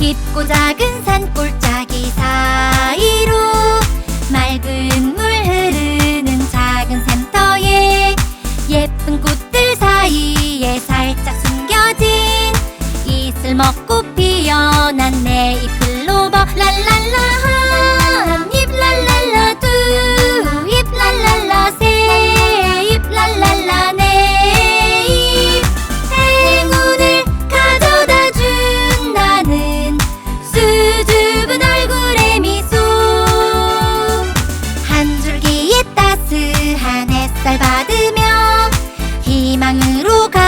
깊고 작은 산골짜기 사이로 맑은 물 흐르는 작은 샘터에 예쁜 꽃들 사이에 살짝 숨겨진 이슬 먹고 피어난 내잎 클로버 랄라 희망으로 가.